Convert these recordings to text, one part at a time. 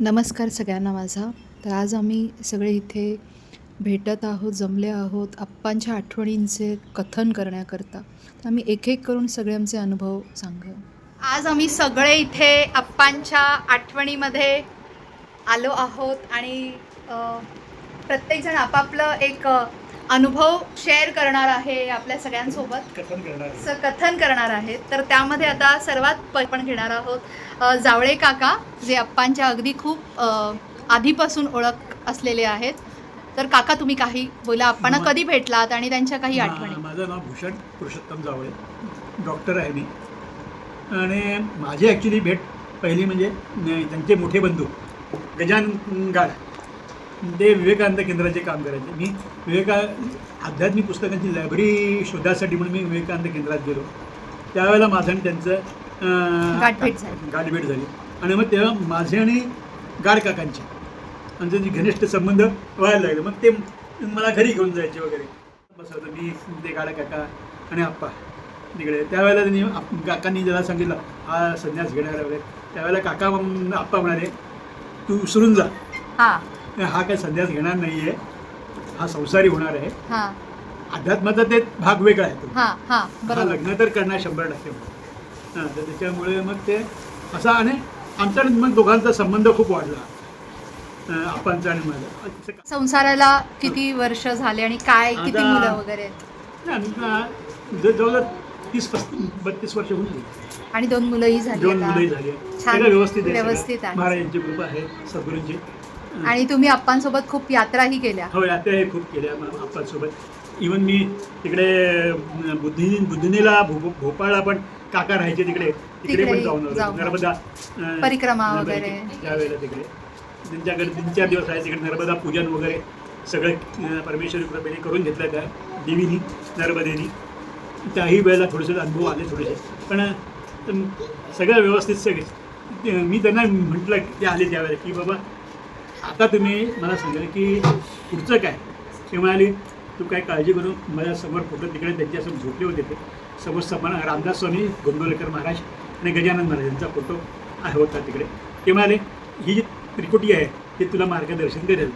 नमस्कार सगळ्यांना माझा. तर आज आम्ही सगळे इथे भेटत आहोत जमले आहोत आप्पांच्या आठवणींचे कथन करण्याकरता. तर आम्ही एक एक करून सगळे आमचे अनुभव सांगू आज आम्ही सगळे इथे आप्पांच्या आठवणीमध्ये आलो आहोत आणि प्रत्येकजण आपापलं एक अनुभव शेअर करणार आहे आपल्या सगळ्यांसोबत. कथन करणार स कथन करणार आहेत तर त्यामध्ये आता सर्वात प- आपण घेणार आहोत अ, जावळे काका जे अप्पांच्या अगदी खूप अ, आधीपासून ओळख असलेले आहेत. तर काका तुम्ही काही बोला. अप्पांना कधी भेटलात आणि त्यांच्या काही मा- आठवणी? माझं नाव भूषण पुरुषोत्तम जावळे. डॉक्टर आहे मी. आणि माझी ॲक्च्युली भेट पहिली म्हणजे न- त्यांचे मोठे बंधू गजानन गाड ते विवेकानंद केंद्राचे काम करायचे. मी विवेका आध्यात्मिक पुस्तकांची लायब्ररी शोधासाठी म्हणून मी विवेकानंद केंद्रात गेलो. त्यावेळेला माझं आणि त्यांचं गाठभेट झाली. आणि मग तेव्हा माझे आणि गाड काकांचे आमचे जे घनिष्ठ संबंध व्हायला लागले. मग ते मला घरी घेऊन जायचे वगैरे. बसवतं मी ते गाडा काका आणि आप्पा तिकडे. त्यावेळेला त्यांनी काकांनी ज्याला सांगितलं हा संन्यास घेणार वगैरे. त्यावेळेला काका आप्पा म्हणाले तू विसरून जा. हां हा काय संन्यास घेणार नाही आहे हा संसारी होणार आहे. हां. अध्यात्माचा ते भाग वेगळा आहे तो. हां हां हा बरोबर. लग्न तर करणार शंभर टक्के. हां तर त्याच्यामुळे मग ते असा आणि आमचा आणि मग दोघांचा संबंध खूप वाढला. अं, आप्पांचा आणि माझा. असं का- संसाराला किती वर्ष झाले आणि काय किती आता- मुलं वगैरे? नाही, आमचा ज- जवळजवळ तीस पस्तीस बत्तीस वर्ष होऊन गेली. आणि दोन मुलंही झाली दोन आता. मुलंही झाली. छान. सगळं व्यवस्थित आहे व्यवस्थित सगळं. आहे. महाराजांची कृपा आहे सद्गुरूंची. आणि तुम्ही अप्पांसोबत खूप यात्राही केल्या. हो यात्रा हे खूप केल्या आप्पांसोबत. इवन मी तिकडे अं, बुद्धी बुद्धिनीला भोपाळला पण काका राहायचे तिकडे. तिकडे पण जाऊन. नर्मदा परिक्रमा वगैरे. त्यावेळेला तिकडे. त्यांच्याकडे तीन चार दिवस राहायचे तिकडे नर्मदा पूजन वगैरे. सगळं परमेश्वरी कृपेने करून घेतलं त्या देवीनी नर्मदेनी. त्याही वेळेला थोडेसे अनुभव आले थोडेसे. पण सगळं व्यवस्थित सगळे. मी त्यांना म्हटलं ते आले त्यावेळेला की बाबा आता तुम्ही मला सांगाल की पुढचं काय? ते म्हणाले तू काय काळजी करू माझ्यासमोर फोटो तिकडे त्यांच्यासमोर झोपले होते ते. समोर समान रामदास स्वामी गोंदवलेकर महाराज आणि गजानन महाराज यांचा फोटो आहे होता तिकडे. ते म्हणाले ही जी त्रिकुटी आहे ती तुला मार्गदर्शन करेल.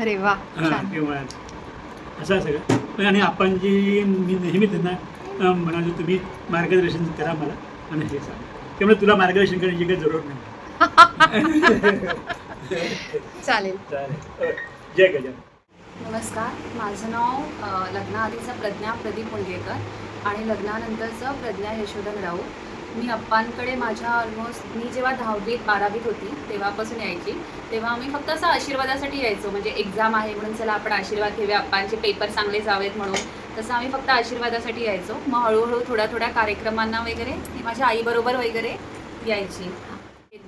अरे वा हां छान. ते म्हणाले. असं सगळं आणि आपण जी मी नेहमी त्यांना म्हणालो तुम्ही मार्गदर्शन करा मला. आणि हे सांग. त्यामुळे तुला मार्गदर्शन करण्याची काही जरूर नाही. चालेल. चालेल. जय गजानन. नमस्कार. माझं नाव लग्नाआधीचं प्रज्ञा प्रदीप मुंडगेकर आणि लग्नानंतरचं प्रज्ञा यशोधन राऊत. मी अप्पांकडे माझ्या ऑलमोस्ट मी जेव्हा दहावीत बारावीत होती तेव्हापासून यायची. तेव्हा आम्ही फक्त असं आशीर्वादासाठी यायचो. म्हणजे एक्झाम आहे म्हणून चला आपण आशीर्वाद घेऊया अप्पांचे पेपर चांगले जावेत म्हणून. तसं आम्ही फक्त आशीर्वादासाठी यायचो. मग हळूहळू थोड्या थोड्या कार्यक्रमांना वगैरे मी माझ्या आईबरोबर वगैरे यायची.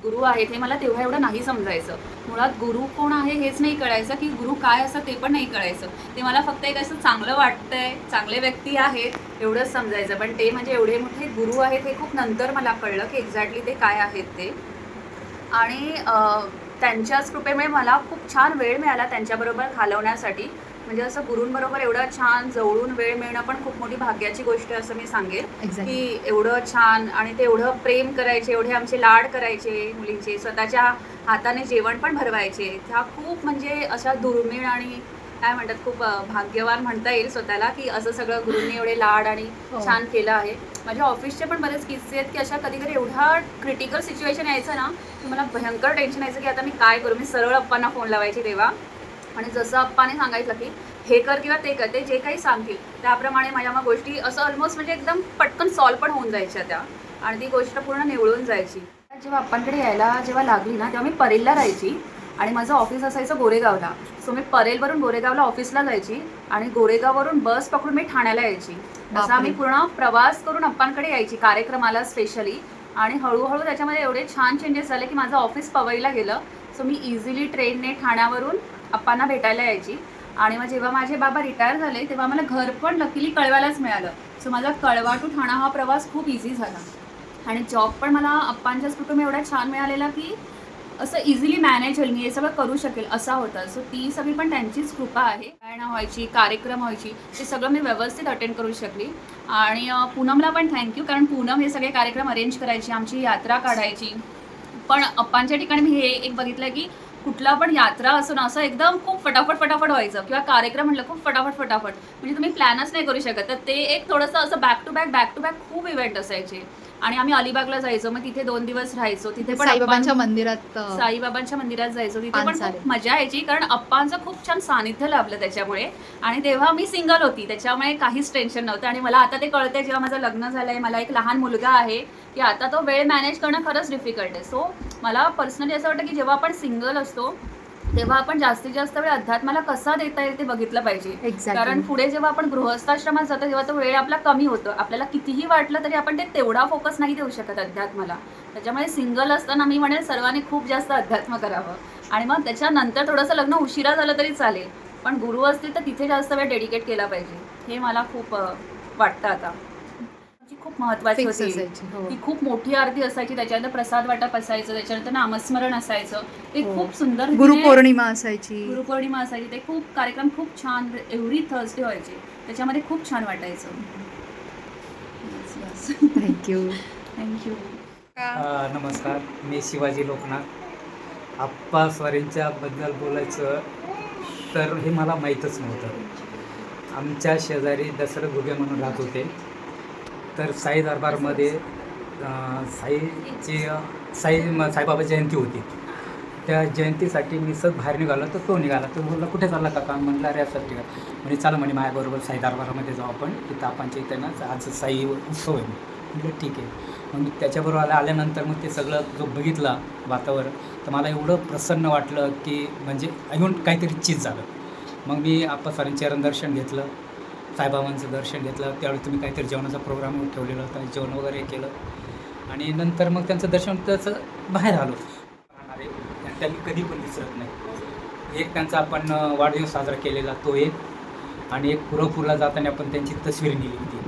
गुरु आहेत हे मला तेव्हा एवढं नाही समजायचं. मुळात गुरु कोण आहे हेच नाही कळायचं की गुरु काय असं ते पण नाही कळायचं. ते मला फक्त एक असं चांगलं वाटतंय चांगले व्यक्ती आहेत एवढंच समजायचं. पण ते म्हणजे एवढे मोठे गुरु आहेत हे खूप नंतर मला कळलं की एक्झॅक्टली ते काय आहेत ते. आणि त्यांच्याच कृपेमुळे मला खूप छान वेळ मिळाला त्यांच्याबरोबर घालवण्यासाठी. म्हणजे असं गुरूंबरोबर एवढं छान जवळून वेळ मिळणं पण खूप मोठी भाग्याची गोष्ट आहे असं मी एक्झॅक्टली की एवढं छान आणि ते एवढं प्रेम करायचे एवढे आमचे लाड करायचे मुलींचे स्वतःच्या हाताने जेवण पण भरवायचे. त्या खूप म्हणजे अशा दुर्मिळ आणि काय म्हणतात खूप भाग्यवान म्हणता येईल स्वतःला की असं सगळं गुरूंनी एवढे लाड आणि हो. छान केलं आहे. माझ्या ऑफिसचे पण बरेच किस्से आहेत की अशा कधी कधी एवढा क्रिटिकल सिच्युएशन यायचं ना की मला भयंकर टेन्शन यायचं की आता मी काय करू? मी सरळ अप्पांना फोन लावायची तेव्हा. आणि जसं अप्पाने सांगायचं की हे कर किंवा ते कर ते जे काही सांगतील त्याप्रमाणे माझ्या मग गोष्टी असं ऑलमोस्ट म्हणजे एकदम पटकन सॉल्व पण होऊन जायच्या त्या आणि ती गोष्ट पूर्ण निवळून जायची. जेव्हा अप्पांकडे यायला जेव्हा लागली ना तेव्हा मी परेलला राहायची आणि माझं ऑफिस असायचं गोरेगावला. सो मी परेलवरून गोरेगावला ऑफिसला जायची आणि गोरेगाववरून बस पकडून मी ठाण्याला यायची. असा. आम्ही पूर्ण प्रवास करून अप्पांकडे यायची कार्यक्रमाला स्पेशली आणि हळूहळू त्याच्यामध्ये एवढे छान चेंजेस झाले की माझं ऑफिस पवईला गेलं. सो मी इझिली ट्रेनने ठाण्यावरून अप्पांना भेटायला यायची. आणि मग जेव्हा माझे बाबा रिटायर झाले तेव्हा मला घर पण लकीली कळवायलाच मिळालं. सो माझा कळवा टू ठाणा हा प्रवास खूप इझी झाला. आणि जॉब पण मला अप्पांच्याच कुटुंब एवढा छान मिळालेला की असं इझिली मॅनेज होईल. मी हे सगळं करू शकेल असा होता. सो ती सगळी पण त्यांचीच कृपा आहे. गायणं व्हायची कार्यक्रम व्हायची ते सगळं मी व्यवस्थित अटेंड करू शकली. आणि पूनमला पण थँक्यू कारण पूनम हे सगळे कार्यक्रम अरेंज करायची आमची यात्रा काढायची. पण अप्पांच्या ठिकाणी मी हे एक बघितलं की कुठला पण यात्रा असो ना असं एकदम खूप फटाफट फटाफट व्हायचं. किंवा कार्यक्रम म्हटलं खूप फटाफट फटाफट. म्हणजे तुम्ही प्लॅनच नाही करू शकत. तर ते एक थोडंसं असं back to back back to back खूप इव्हेंट असायचे. आणि आम्ही अलिबागला जायचो मग तिथे दोन दिवस राहायचो. तिथे पण साईबाबांच्या मंदिरात साईबाबांच्या मंदिरात जायचो. तिथे पण. खूप मजा यायची कारण अप्पांचं खूप छान सानिध्य लाभलं त्याच्यामुळे. आणि तेव्हा मी सिंगल होती त्याच्यामुळे काहीच टेन्शन नव्हतं. आणि मला आता ते कळतंय जेव्हा माझं लग्न झालंय मला एक लहान मुलगा आहे. की आता तो वेळ मॅनेज करणं खरंच डिफिकल्ट आहे. सो मला पर्सनली असं वाटतं की जेव्हा आपण सिंगल असतो तेव्हा आपण जास्तीत जास्त वेळ अध्यात्माला कसा देता येईल ते बघितलं पाहिजे. Exactly. कारण पुढे जेव्हा आपण गृहस्थाश्रमात जातो तेव्हा तो वेळ आपला कमी होतो. आपल्याला कितीही वाटलं तरी आपण ते तेवढा फोकस नाही देऊ शकत अध्यात्माला. त्याच्यामुळे सिंगल असताना मी म्हणेल सर्वांनी खूप जास्त अध्यात्म करावं. आणि मग त्याच्यानंतर थोडंसं लग्न उशिरा झालं तरी चालेल. पण गुरु असतील तर तिथे जास्त वेळ डेडिकेट केला पाहिजे. हे मला खूप वाटतं आता. खूप महत्त्वाची Fix होती. असायची, हो. ती खूप मोठी आरती असायची त्याच्यानंतर प्रसाद वाटप असायचं त्याच्यानंतर नामस्मरण असायचं. ते हो. खूप सुंदर गुरुपौर्णिमा असायची. गुरुपौर्णिमा असायची. ते खूप कार्यक्रम खूप छान एव्हरी थर्सडे व्हायचे. त्याच्यामध्ये खूप छान वाटायचं. थँक्यू थँक्यू अ, नमस्कार. मी शिवाजी लोकनाथ. आप्पा स्वारींच्या बद्दल बोलायचं तर हे मला माहीतच नव्हतं. आमच्या शेजारी दशरथ घुगे म्हणून राहत होते. तर साई दरबारमध्ये साईची साई साईबाबा जयंती होती. त्या जयंतीसाठी मी सग बाहेर निघालो तर तो निघाला. तो बोलला कुठे चालला काका? म्हटलं अरे असं ठीक आहे म्हणजे चला म्हणे माझ्याबरोबर साई दरबारामध्ये जाऊ आपण. तिथं आपणच्या इथे ना आज साई उत्सव आहे. म्हटलं ठीक आहे. मग त्याच्याबरोबर आल्या आल्यानंतर मग ते सगळं जो बघितला वातावरण तर मला एवढं प्रसन्न वाटलं की म्हणजे अजून काहीतरी चीज झालं. मग मी आप्पा सारींचे दर्शन घेतलं. साईबाबांचं दर्शन घेतलं त्यावेळी तुम्ही काहीतरी जेवणाचा प्रोग्राम ठेवलेला होता जेवण वगैरे केलं. आणि नंतर मग त्यांचं दर्शन त्याचं बाहेर आलो. राहणारे त्यांनी कधी पण विसरत नाही. एक त्यांचा आपण वाढदिवस साजरा केलेला तो एक. आणि एक पुरपूरला जाताना आपण त्यांची तस्वीर नेली होती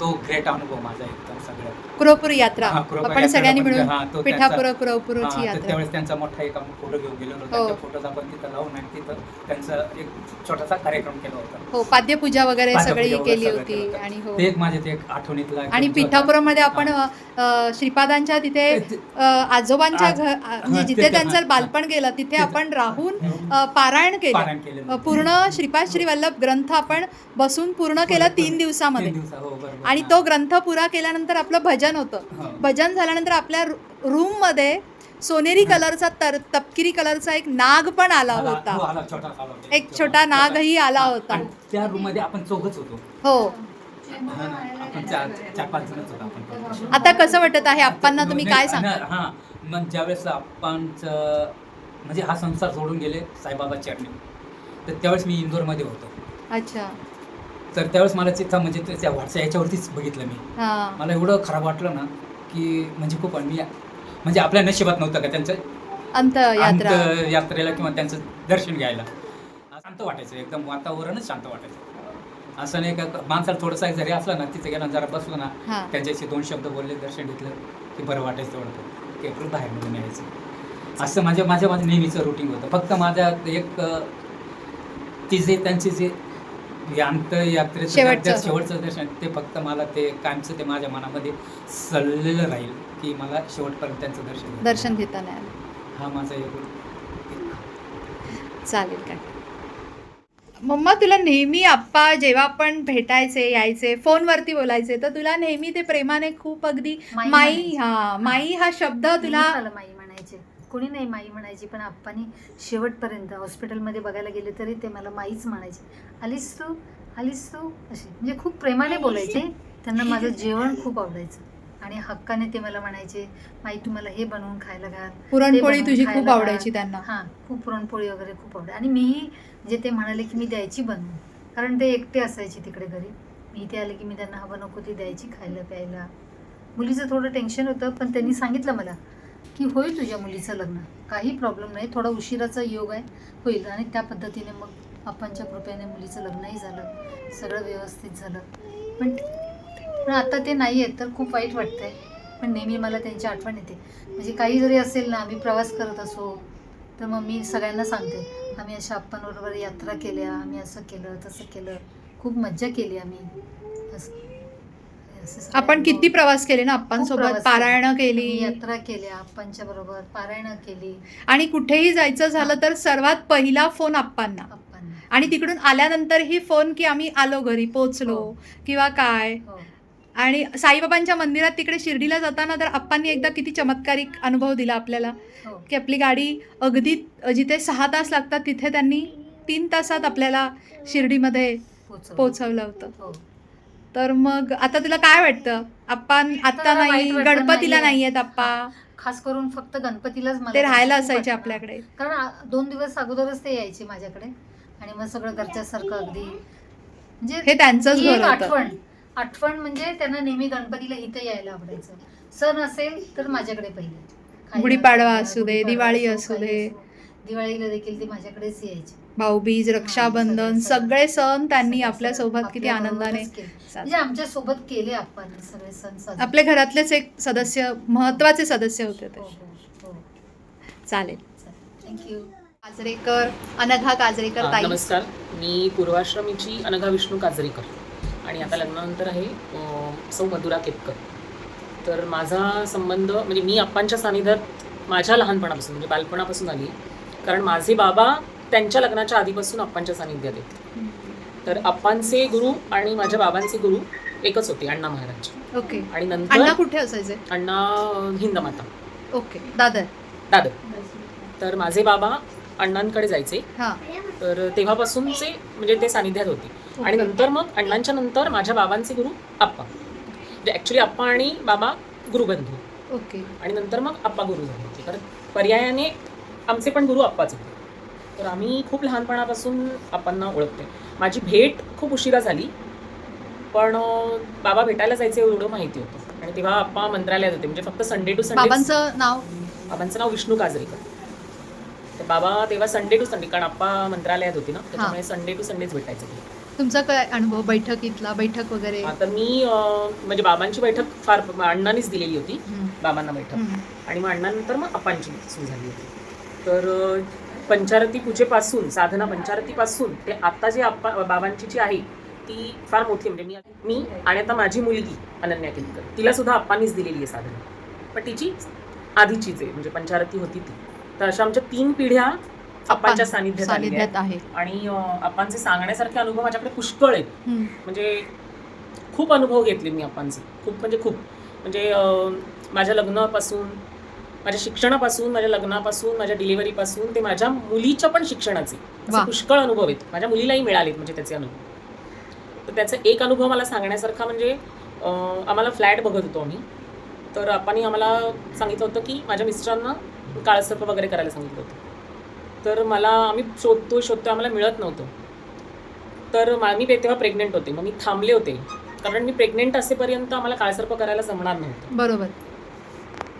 तो ग्रेट अनुभव माझा एकदम सगळ्यात. कुरोपूर यात्रा. हा, आपण सगळ्यांनी मिळून हा, तो पिठापुर त्यांचा- हां, तर यात्रा. त्यावेळेस त्यांचा मोठा एक आपण फोटो घेऊन गेलो होतो. हो. त्या फोटोज आपण तिथं लावून आणि तिथं त्यांचा एक छोटासा कार्यक्रम केला होता. हो पाद्यपूजा वगैरे सगळी वगैरे केली सगळं होती केलं होतं. आणि हो. ते एक माझे ते एक आठवणीतला एक आणि होता. पिठापुरामध्ये आपण अ, अ, श्रीपादांच्या तिथे ते- अ, आजोबांच्या आज- घर आ- म्हणजे हा, तिथे- त्यांचं हा, बालपण गेलं तिथे तिथे- आपण राहून हम्म. अ, पारायण केलं. अ, पूर्ण श्रीपाद श्री वल्लभ ग्रंथ आपण बसून पूर्ण केला तीन दिवसामध्ये. दिवसा हो बरोबर. आणि हां. तो ग्रंथ पुरा केल्यानंतर आपलं भजन होतं. हो. भजन झाल्यानंतर आपल्या रूममध्ये सोनेरी कलरचा तर तपकिरी कलरचा एक नाग पण आला हो, होता होता. एक छोटा नागही आला होता. त्या रूममध्ये आपण चौघच होतो. हो. होतो आता कसं वाटत आहे? आप्पांना तुम्ही काय सांगा हां. मग ज्यावेळेस आपणचं म्हणजे हा संसार सोडून गेले साईबाबा चरणी तर त्यावेळेस मी इंदोरमध्ये होतो. अच्छा. तर त्यावेळेस मला तिथं म्हणजे ते- त्या व्हॉट्सअप याच्यावरतीच बघितलं मी. हा. मला एवढं खराब वाटलं ना की म्हणजे खूप आणि मी म्हणजे आपल्या नशिबात नव्हतं का त्यांचं अंत यात्रा अंत यात्रेला किंवा त्यांचं दर्शन घ्यायला. शांत वाटायचं एकदम वातावरणच शांत वाटायचं. असं नाही का माणसाला थोडंसं जरी असलं ना तिथे गेला जरा बसलो ना हा. त्यांच्याशी दोन शब्द बोलले दर्शन घेतलं की बरं वाटायचं तेवढं. की आपलं बाहेर निघून यायचं. असं माझ्या माझ्या माझं नेहमीचं रुटीन होतं. फक्त माझ्या एक अं, ती जे त्यांची जे अंत यात्रेचं शेवटचं. दर्शन ते फक्त मला ते कायमचं ते माझ्या मनामध्ये सललेलं राहील की मला शेवटपर्यंत त्यांचं दर्शन घ्यायचं. दर्शन घेता नाही आलं हा माझा एक चालेल काय मम्मा तुला नेहमी आप्पा जेव्हा आपण भेटायचे यायचे फोनवरती बोलायचे तर तुला नेहमी ते प्रेमाने खूप अगदी माई माई म्हणायचे. हा माई हा शब्द तुला माई कोणी नाही माई म्हणायची पण आप्पानी शेवटपर्यंत हॉस्पिटलमध्ये बघायला गेले तरी ते मला माईच म्हणायचे. आलीस तू? आलीस तू? असे. म्हणजे खूप प्रेमाने बोलायचे. त्यांना माझं जेवण खूप आवडायचं. आणि हक्काने ते मला म्हणायचे माई तुम्हाला हे बनवून खायला घाल. पुरणपोळी तुझी खूप घाल." आवडायची त्यांना. हां खूप पुरणपोळी वगैरे खूप आवडे आणि मीही जे ते म्हणाले की मी द्यायची बनवून. कारण ते एकटे असायचे तिकडे घरी. मी इथे आले की मी त्यांना हवं नको ती द्यायची खायला प्यायला. मुलीचं थोडं टेन्शन होतं पण त्यांनी सांगितलं मला. की होईल तुझ्या मुलीचं लग्न? काही प्रॉब्लेम नाही थोडा उशिराचा योग आहे होईल. आणि त्या पद्धतीने मग आपणच्या कृपेने मुलीचं लग्नही झालं सगळं व्यवस्थित झालं. पण पण आता ते नाही आहेत तर खूप वाईट वाटतंय. पण नेहमी मला त्यांची आठवण येते. म्हणजे काही जरी असेल ना आम्ही प्रवास करत असो तर मग मी सगळ्यांना सांगते. आम्ही अशा आपणबरोबर यात्रा केल्या आम्ही असं केलं तसं केलं. खूप मज्जा केली आम्ही. असं. असे आपण. किती प्रवास केले ना आप्पांसोबत? पारायण केले. यात्रा केल्या आप्पांच्या बरोबर पारायण केली. आणि कुठेही जायचं झालं तर सर्वात पहिला फोन आप्पांना. आणि तिकडून आल्यानंतरही फोन की आम्ही आलो घरी पोचलो हो. किंवा काय? हो. आणि साईबाबांच्या मंदिरात तिकडे शिर्डीला जाताना तर आप्पांनी एकदा किती चमत्कारिक अनुभव दिला आपल्याला. हो. की आपली गाडी अगदी जिथे सहा तास लागतात तिथे त्यांनी तीन तासात आपल्याला शिर्डीमध्ये पोचवलं. होतं. हो. तर मग आता तुला काय वाटतं? आप्पा आता नाही गणपतीला नाहीये. नाहीयेत आप्पा. खास करून फक्त गणपतीलाच मला ते राहायला असायचे. आपल्याकडे. कारण दोन दिवस अगोदरच ते यायचे माझ्याकडे. आणि मग सगळं घरच्यासारखं अगदी. म्हणजे हे त्यांचंच एक घर होतं. आठवण. आठवण म्हणजे त्यांना नेहमी गणपतीला इथे यायला आवडायचं. सण असेल तर माझ्याकडे पहिले. गुढीपाडवा असू दे, दिवाळी असो, दे. दिवाळीला देखील ते माझ्याकडेच यायचे. भाऊबीज रक्षाबंधन सगळे सण. त्यांनी सगळे आपल्या सण सोबत किती आनंदाने. म्हणजे आमच्यासोबत केले आपण सगळे सण. आपल्या घरातलेच एक सदस्य महत्त्वाचे सदस्य होते ते. हो हो हो. चालेल. थँक्यू काजरेकर अनघा काजरेकर ताई. नमस्कार. मी पूर्वाश्रमीची अनघा विष्णू काजरीकर. आणि आता लग्नानंतर आहे सौ मधुरा केतकर. तर माझा संबंध म्हणजे मी आप्पांच्या सानिध्यात माझ्या लहानपणापासून म्हणजे बालपणापासून आली. कारण माझे बाबा त्यांच्या लग्नाच्या आधीपासून आप्पांच्या सानिध्यात आहेत. तर आप्पांचे गुरु आणि माझ्या बाबांचे गुरु एकच होते अण्णा महाराज ओके. आणि अण्णा नंतर कुठे असायचे? अण्णा हिंदमाता ओके. दादर. दादर. तर माझे बाबा अण्णांकडे जायचे. हा. तर तेव्हापासूनचे म्हणजे ते सानिध्यात होते. आणि. नंतर मग अण्णांच्या नंतर माझ्या बाबांचे गुरु आप्पा म्हणजे ॲक्च्युली आप्पा आणि बाबा गुरुबंधू. ओके. आणि नंतर मग आप्पा गुरु झाले होते. कारण पर्यायाने आमचे पण गुरु आप्पाच होते. तर आम्ही खूप लहानपणापासून आप्पांना ओळखते माझी भेट खूप उशिरा झाली पण बाबा भेटायला जायचे एवढं माहिती होतं. आणि तेव्हा आप्पा मंत्रालयात होते म्हणजे फक्त संडे टू संडे बाबांचं नाव? बाबांचं नाव विष्णू काजरेकर. तर बाबा तेव्हा संडे टू संडे कारण आप्पा मंत्रालयात होती ना त्याच्यामुळे संडे टू संडेच भेटायचं ते. तुमचा काय अनुभव बैठकीतला बैठक वगैरे? आता मी म्हणजे बाबांची बैठक फार अण्णांनीच दिलेली होती. बाबांना बैठक. आणि मग अण्णानंतर मग अप्पांची सुरू झाली होती. तर पंचारती पूजेपासून साधना पंचारतीपासून ते आता जे आप्पा बाबांची जी आहे ती फार मोठी. म्हणजे मी मी आणि आता माझी मुलगी अनन्या केलकर. तिला सुद्धा आप्पांनीच दिलेली आहे साधना. पण तिची आधीचीच आहे म्हणजे पंचारती होती ती. तर अशा आमच्या तीन पिढ्या आप्पांच्या सानिध्यात आहे आणि अं, आप्पांचे सांगण्यासारखे अनुभव माझ्याकडे पुष्कळ आहेत. म्हणजे खूप अनुभव घेतले मी आप्पांचे. खूप म्हणजे खूप. म्हणजे माझ्या लग्नापासून माझ्या शिक्षणापासून माझ्या लग्नापासून माझ्या डिलिव्हरीपासून ते माझ्या मुलीच्या पण शिक्षणाचे. पुष्कळ अनुभव आहेत. माझ्या मुलीलाही मिळालेत म्हणजे त्याचे अनुभव. तर त्याचा एक अनुभव मला सांगण्यासारखा म्हणजे आम्हाला फ्लॅट बघत होतो आम्ही. तर आपण आम्हाला सांगितलं होतं की माझ्या मिस्टरांना काळसर्प वगैरे करायला सांगितलं होतं. तर मला आम्ही शोधतो शोधतो आम्हाला मिळत नव्हतं. तर मा- मी तेव्हा प्रेग्नेंट होते. मग मी थांबले होते. कारण मी प्रेग्नेंट असेपर्यंत आम्हाला काळसर्प करायला जमणार नव्हतं. बरोबर.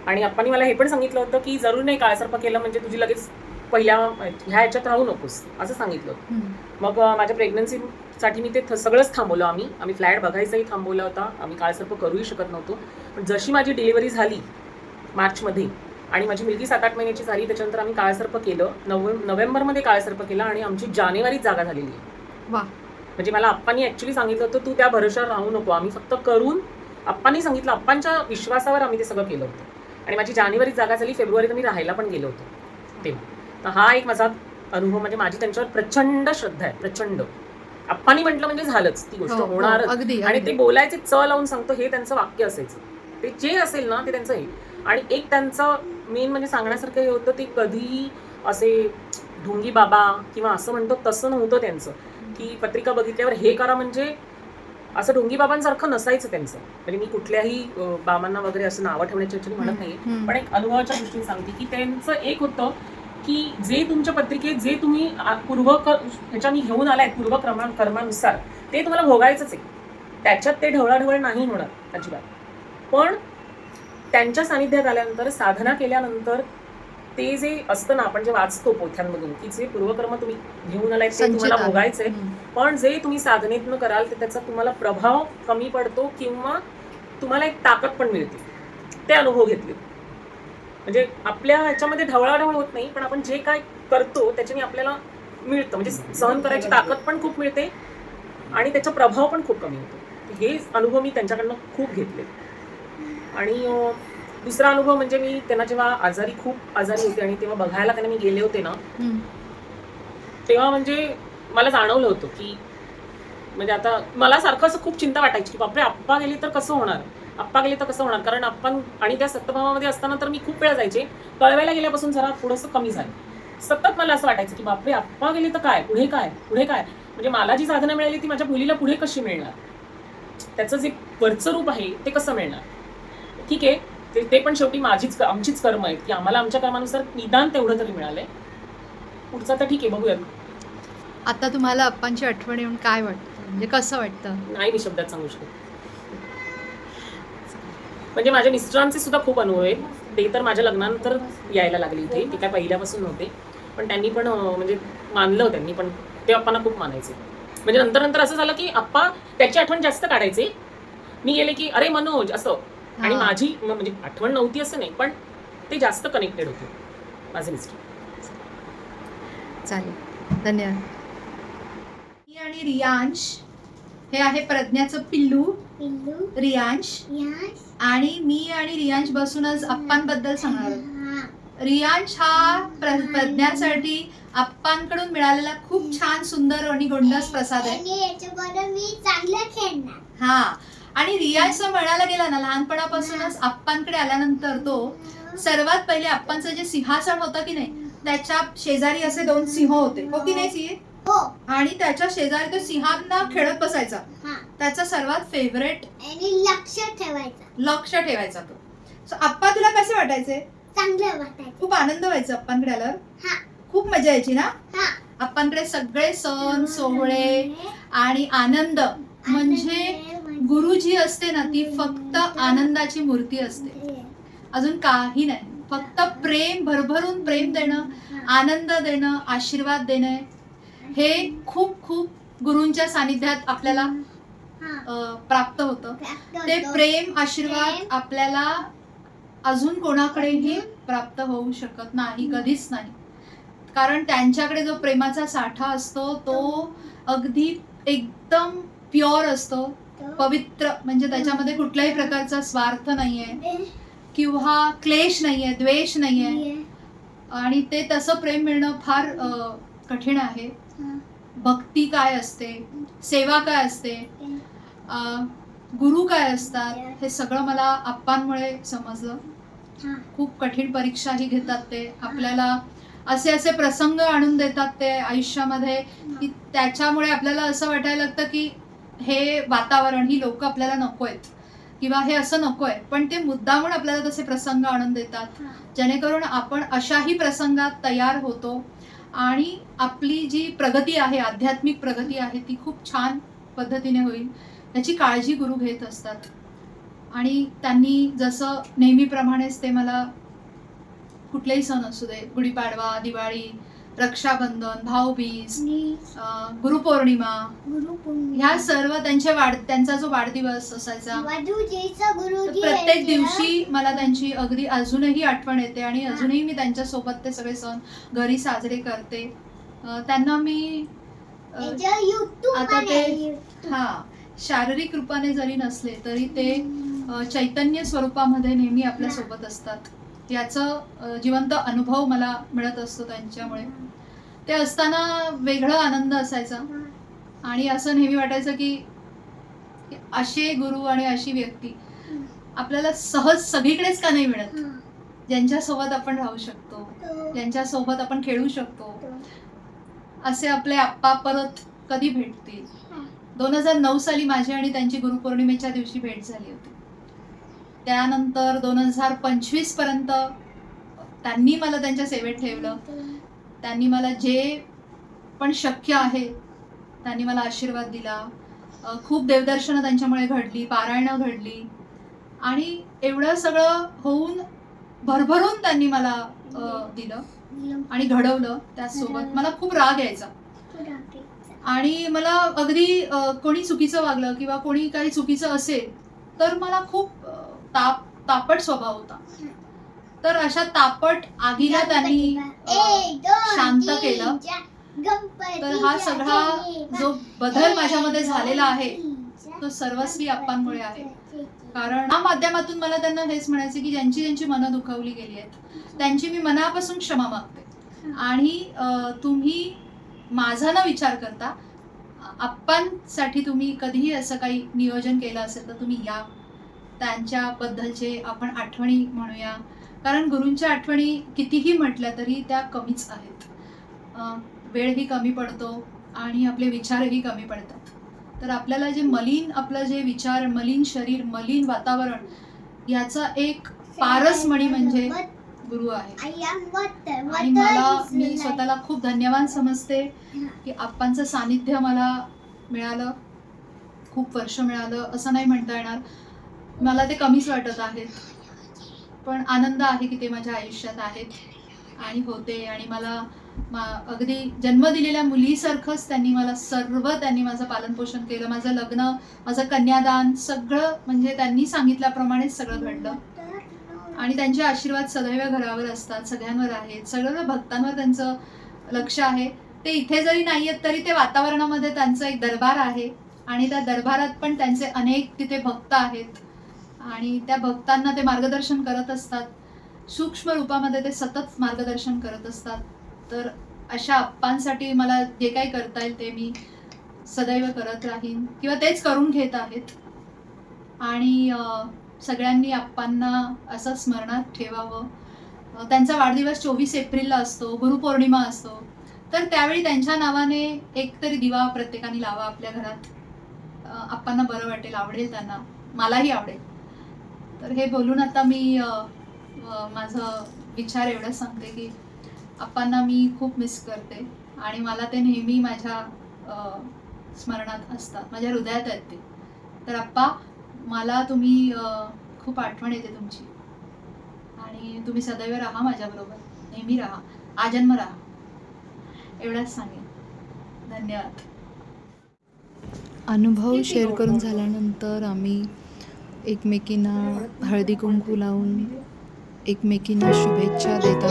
आणि आपण मला हे पण सांगितलं होतं की जरूर नाही काळसर्प केलं म्हणजे तुझी लगेच पहिल्या ह्या ह्याच्यात राहू नकोस असं सांगितलं होतं. मग माझ्या प्रेग्नन्सीसाठी मी ते सगळंच थांबवलं आम्ही. आम्ही फ्लॅट बघायचाही थांबवला होता. आम्ही काळसर्प करूही शकत नव्हतो. पण जशी माझी डिलिव्हरी झाली मार्चमध्ये आणि माझी मुलगी सात आठ महिन्याची झाली त्याच्यानंतर आम्ही काळसर्प केलं. नोव्हे नोव्हेंबरमध्ये काळसर्प केलं आणि आमची जानेवारीत जागा झालेली आहे. वा. म्हणजे मला आप्पांनी ॲक्च्युली सांगितलं होतं तू त्या भरोशावर राहू नको. आम्ही फक्त करून आप्पांनी सांगितलं आप्पांच्या विश्वासावर आम्ही ते सगळं केलं होतं. आणि माझी जानेवारीत जागा झाली फेब्रुवारीत मी राहायला पण गेलो होतो. तेव्हा. तर हा एक माझा अनुभव म्हणजे माझी त्यांच्यावर प्रचंड श्रद्धा आहे प्रचंड. आप्पांनी म्हटलं म्हणजे झालंच ती गोष्ट हो, हो, होणारच. अगदी आणि. ते बोलायचे च लावून सांगतो हे त्यांचं वाक्य असायचं. ते जे असेल ना ते त्यांचं हे आणि एक त्यांचं मेन म्हणजे सांगण्यासारखं हे होतं ते कधी असे ढोंगी बाबा किंवा असं म्हणतो तसं नव्हतं त्यांचं. की पत्रिका बघितल्यावर हे करा म्हणजे असं ढोंगी बाबांसारखं नसायचं त्यांचं. म्हणजे मी कुठल्याही बाबांना वगैरे असं नावं ठेवण्याची ऍक्च्युली म्हणत नाही. पण एक अनुभवाच्या दृष्टीने सांगते की त्यांचं एक होतं की जे तुमच्या पत्रिकेत जे तुम्ही पूर्व क- ह्याच्यानी घेऊन आलाय पूर्व क्रमा कर्मानुसार ते तुम्हाला भोगायचंच आहे. त्याच्यात ते ढवळाढवळ नाही होणार अजिबात. पण त्यांच्या सानिध्यात आल्यानंतर साधना केल्यानंतर ते जे असतं ना आपण जे वाचतो पोथ्यांमधून की जे पूर्वकर्म तुम्ही घेऊन आलाय ते तुम्हाला. भोगायचंय. पण जे तुम्ही साधनेतनं कराल तर त्याचा तुम्हाला प्रभाव कमी पडतो किंवा तुम्हाला एक ताकद पण मिळते. ते अनुभव घेतले. म्हणजे आपल्या ह्याच्यामध्ये ढवळाढवळ होत नाही पण आपण जे काय करतो त्याच्याने आपल्याला मिळतं. म्हणजे सहन करायची ताकद पण खूप मिळते आणि त्याचा प्रभाव पण खूप कमी होतो. हे अनुभव मी त्यांच्याकडनं खूप घेतले. आणि दुसरा अनुभव म्हणजे मी त्यांना जेव्हा आजारी खूप आजारी होते आणि तेव्हा बघायला त्यांना मी गेले होते ना. तेव्हा म्हणजे मला जाणवलं होतं की म्हणजे आता मला सारखं असं खूप चिंता वाटायची की बापरे आप्पा गेले तर कसं होणार? आप्पा गेले तर कसं होणार? कारण आपण आणि त्या सप्तभावामध्ये असताना तर मी खूप वेळा जायचे. कळवायला गेल्यापासून जरा थोडंसं कमी झालं. सतत मला असं वाटायचं की बापरे आप्पा गेले तर काय? पुढे काय? पुढे काय? म्हणजे मला जी साधनं मिळाली ती माझ्या मुलीला पुढे कशी मिळणार? त्याचं जे वरचं रूप आहे ते कसं मिळणार? ठीक आहे. ते ते पण शेवटी माझीच आमचीच कर्म आहेत. की आम्हाला आमच्या कर्मानुसार निदान तेवढं तरी मिळालंय. पुढचं तर ठीक आहे बघूयात. आता तुम्हाला अप्पांची आठवण येऊन काय वाटतं? म्हणजे कसं वाटतं? नाही मी शब्दात सांगू शकत म्हणजे माझ्या मिस्टरांचे सुद्धा खूप अनुभव आहेत. ते तर माझ्या लग्नानंतर यायला लागले इथे. ते काय पहिल्यापासून नव्हते. पण त्यांनी पण अं, म्हणजे मानलं त्यांनी पण. ते अप्पांना खूप मानायचे. म्हणजे नंतर नंतर असं झालं की आप्पा त्याची आठवण जास्त काढायचे. मी गेले की अरे मनोज असं. आणि. माझी म- म्हणजे आठवण नव्हती असं नाही पण ते जास्त कनेक्टेड होते. माझे मिस्टर. चालेल. धन्यवाद. मी आणि रियांश हे आहे प्रज्ञाचं पिल्लू. पिल्लू? रियांश. यश आणि मी आणि रियांश बसून आज अप्पांबद्दल सांगणार आहोत. हा. रियांश हा प्र- प्रज्ञासाठी आप्पांकडून मिळालेला खूप छान सुंदर आणि गोंडस प्रसाद आहे. आणि याच्याबरोबर मी चांगलं खेळणार. हा. आणि रियांश म्हणायला गेला ना लहानपणापासूनच आप्पांकडे आल्यानंतर तो सर्वात पहिले आप्पांचं जे सिंहासन होतं की नाही त्याच्या शेजारी असे दोन सिंह होते. हो की नाही सिंह? हो. आणि त्याच्या शेजारी तो सिंहांना खेळत बसायचा. हा. त्याचा सर्वात फेवरेट आणि लक्ष ठेवायचं. लक्ष ठेवायचा तो. सो आप्पा तुला कसे वाटायचे? चांगलं वाटायचं. खूप आनंद व्हायचा आप्पांकडे आल्यावर. खूप मजा यायची ना? आप्पांकडे सगळे सण सोहळे आणि आनंद. म्हणजे गुरुजी असते ना ती फक्त आनंदाची मूर्ती असते. अजून काही नाही. फक्त प्रेम भरभरून प्रेम देणं आनंद देणं आशीर्वाद देणं हे खूप खूप गुरूंच्या सानिध्यात आपल्याला प्राप्त होतं. ते प्रेम आशीर्वाद आपल्याला अजून कोणाकडेही प्राप्त होऊ शकत नाही कधीच नाही. कारण त्यांच्याकडे जो प्रेमाचा साठा असतो तो अगदी एकदम प्युअर असतो. पवित्र म्हणजे त्याच्यामध्ये कुठल्याही प्रकारचा स्वार्थ नाहीये. किंवा क्लेश नाहीये द्वेष नाहीये. आणि ते तसं प्रेम मिळणं फार कठीण आहे. भक्ती काय असते? सेवा काय असते? गुरु काय असतात? हे सगळं मला आप्पांमुळे समजलं. खूप कठीण परीक्षाही घेतात ते. आपल्याला असे असे प्रसंग आणून देतात ते आयुष्यामध्ये. की त्याच्यामुळे आपल्याला असं वाटायला लागतं की हे वातावरण ही लोक आपल्याला नको आहेत किंवा हे असं नको आहे पण ते मुद्दामून आपल्याला तसे प्रसंग आणून देतात. जेणेकरून आपण अशाही प्रसंगात तयार होतो. आणि आपली जी प्रगती आहे आध्यात्मिक प्रगती आहे ती खूप छान पद्धतीने होईल याची काळजी गुरु घेत असतात. आणि त्यांनी जसं नेहमीप्रमाणेच ते मला कुठलेही सण असू दे गुढीपाडवा दिवाळी रक्षाबंधन भाऊबीज अं, गुरुपौर्णिमा ह्या सर्व त्यांचे वाढ त्यांचा जो वाढदिवस असायचा वधूजीचं गुरुजी प्रत्येक. दिवशी मला त्यांची अगदी अजूनही आठवण येते आणि अजूनही मी त्यांच्यासोबत ते सगळे सण घरी साजरे करते. अं, त्यांना मी अं, याच्यावर YouTube आता ते- आहे. हा शारीरिक रूपाने जरी नसले तरी ते अ, चैतन्य स्वरूपामध्ये नेहमी आपल्यासोबत असतात. याचं जिवंत अनुभव मला मिळत असतो त्यांच्यामुळे. ते असताना वेगळा आनंद असायचा. आणि असं नेहमी वाटायचं की असे गुरु आणि अशी व्यक्ती आपल्याला सहज सगळीकडेच का नाही मिळत? ज्यांच्यासोबत आपण राहू शकतो ज्यांच्यासोबत आपण खेळू शकतो असे आपले आप्पा परत कधी भेटतील? दोन हजार नऊ साली माझी आणि त्यांची गुरुपौर्णिमेच्या दिवशी भेट झाली होती. त्यानंतर दोन हजार पंचवीसपर्यंत त्यांनी मला त्यांच्या सेवेत ठेवलं. त्यांनी मला जे पण शक्य आहे त्यांनी मला आशीर्वाद दिला. खूप देवदर्शनं त्यांच्यामुळे घडली पारायणं घडली. आणि एवढं सगळं होऊन भरभरून त्यांनी मला दिलं आणि घडवलं त्याचसोबत मला खूप राग यायचा. आणि मला अगदी कोणी चुकीचं वागलं किंवा कोणी काही चुकीचं असेल तर मला खूप ताप तापट स्वभाव होता. तर अशा तापट आगीला त्यांनी शांत केलं. तर हा सगळा जो बदल माझ्यामध्ये झालेला आहे. तो सर्वस्वी आप्पांमुळे आहे. कारण या माध्यमातून मला त्यांना हेच म्हणायचं की ज्यांची ज्यांची मनं दुखावली गेली आहेत त्यांची मी मनापासून क्षमा मागते. आणि तुम्ही माझा न विचार करता आप्पांसाठी तुम्ही कधीही असं काही नियोजन केलं असेल तर तुम्ही या. त्यांच्याबद्दलचे आपण आठवणी म्हणूया. कारण गुरूंच्या आठवणी कितीही म्हटल्या तरी त्या कमीच आहेत. वेळही कमी पडतो आणि आपले विचारही कमी पडतात. तर आपल्याला जे मलिन आपलं जे विचार मलिन शरीर मलिन वातावरण याचा एक पारसमणी म्हणजे गुरु आहे. आणि मला मी. स्वतःला खूप धन्यवाद समजते की आप्पांचं सानिध्य मला मिळालं. खूप वर्ष मिळालं. असं नाही म्हणता येणार. मला ते कमीच वाटत आहेत पण आनंद आहे की ते माझ्या आयुष्यात आहेत. आणि होते. आणि मला मा अगदी जन्म दिलेल्या मुलीसारखंच त्यांनी मला सर्व त्यांनी माझं पालनपोषण केलं. माझं लग्न माझं कन्यादान सगळं म्हणजे त्यांनी सांगितल्याप्रमाणेच सगळं घडलं. आणि त्यांचे आशीर्वाद सदैव घरावर असतात. सगळ्यांवर आहेत. सगळ्या भक्तांवर त्यांचं लक्ष आहे. ते इथे जरी नाही आहेत तरी ते वातावरणामध्ये त्यांचं एक दरबार आहे. आणि त्या दरबारात पण त्यांचे अनेक तिथे भक्त आहेत. आणि त्या भक्तांना ते मार्गदर्शन करत असतात. सूक्ष्म रूपामध्ये ते सतत मार्गदर्शन करत असतात. तर अशा अप्पांसाठी मला जे काही करता येईल ते मी सदैव करत राहीन. किंवा तेच करून घेत आहेत. आणि सगळ्यांनी आप्पांना असं स्मरणात ठेवावं. त्यांचा वाढदिवस चोवीस एप्रिलला असतो गुरुपौर्णिमा असतो. तर त्यावेळी त्यांच्या नावाने एकतरी दिवा प्रत्येकाने लावा आपल्या घरात. अप्पांना आप्पांना बरं वाटेल आवडेल त्यांना. मलाही आवडेल. तर हे बोलून आता मी माझं विचार एवढं सांगते की आप्पांना मी खूप मिस करते आणि मला ते नेहमी माझ्या स्मरणात असतात. माझ्या हृदयात आहेत ते. तर आप्पा मला तुम्ही खूप आठवण येते तुमची. आणि तुम्ही सदैव राहा माझ्याबरोबर. नेहमी राहा. आजन्म राहा. एवढंच सांगेन. धन्यवाद. अनुभव शेअर करून झाल्यानंतर आम्ही एकमेकींना हळदी कुंकू लावून एकमेकींना शुभेच्छा देत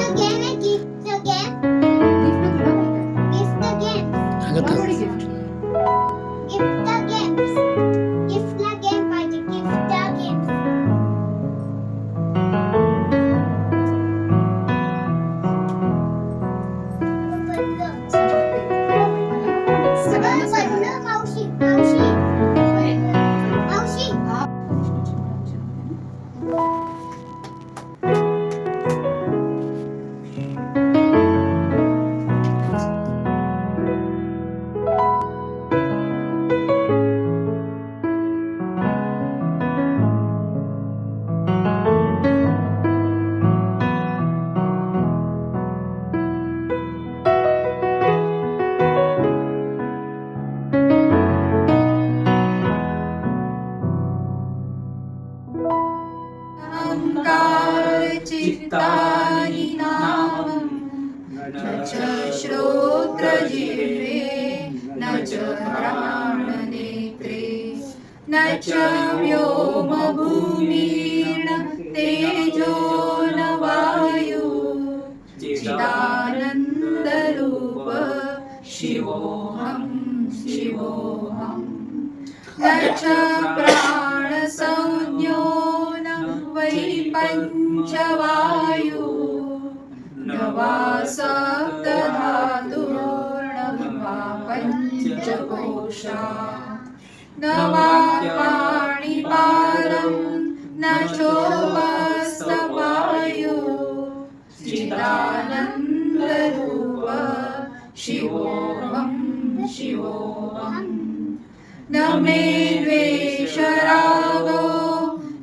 व्योमभूमिर्न तेजो न वायु चिदानन्दरूप शिवोऽहं शिवोऽहम् न च प्राणसंज्ञो न वै पञ्चवायु न वा सप्तधातुर्न वा पञ्चकोशा। न वा शिवोऽहम् न मे द्वेषरागो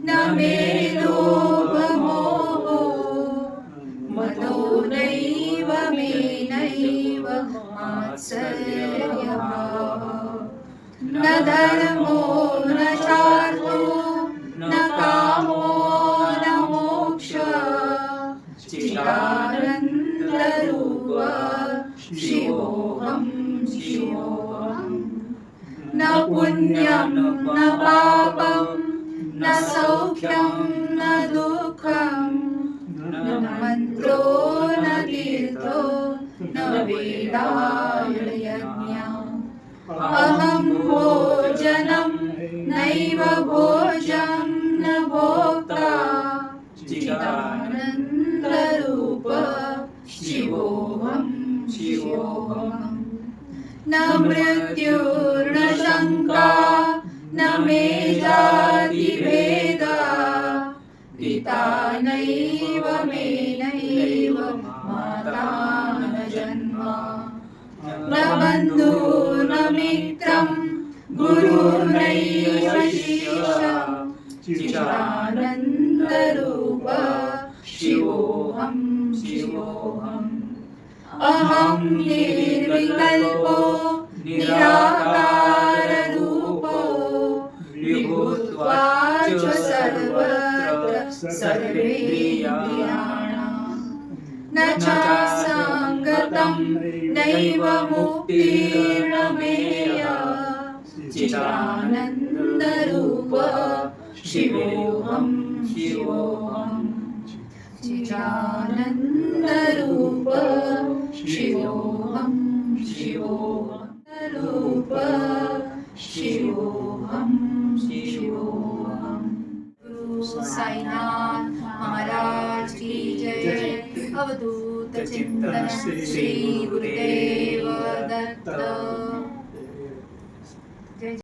न मे लोभमोहो। मतो नैव मे नैव मात्सर्यभावः न धर्मो न चार्थो न पुण्यं न पापं न सौख्यं न दुःखं न मन्त्रो न तीर्थो न वेदायज्ञ अहं भोजनं नैव भोजं न भोक्ता चिदानन्दरूप शिवोऽहं शिवोऽहं। न निर्विकल्पो निराकाररूपो विभूत्वाच सर्वत्र सर्वेन्द्रियाणां न चासङ्गतं नैव मुक्तिर्न मेया चिदानन्दरूप शिवोऽहं शिवोऽहम् चिदानन्दरूप शिवोऽहं। शिवोऽहं रूप शिवोऽहं शिवोऽहम् साईनाथ महाराज की जय। अवधूत चिंतन श्री गुरुदेव दत्त।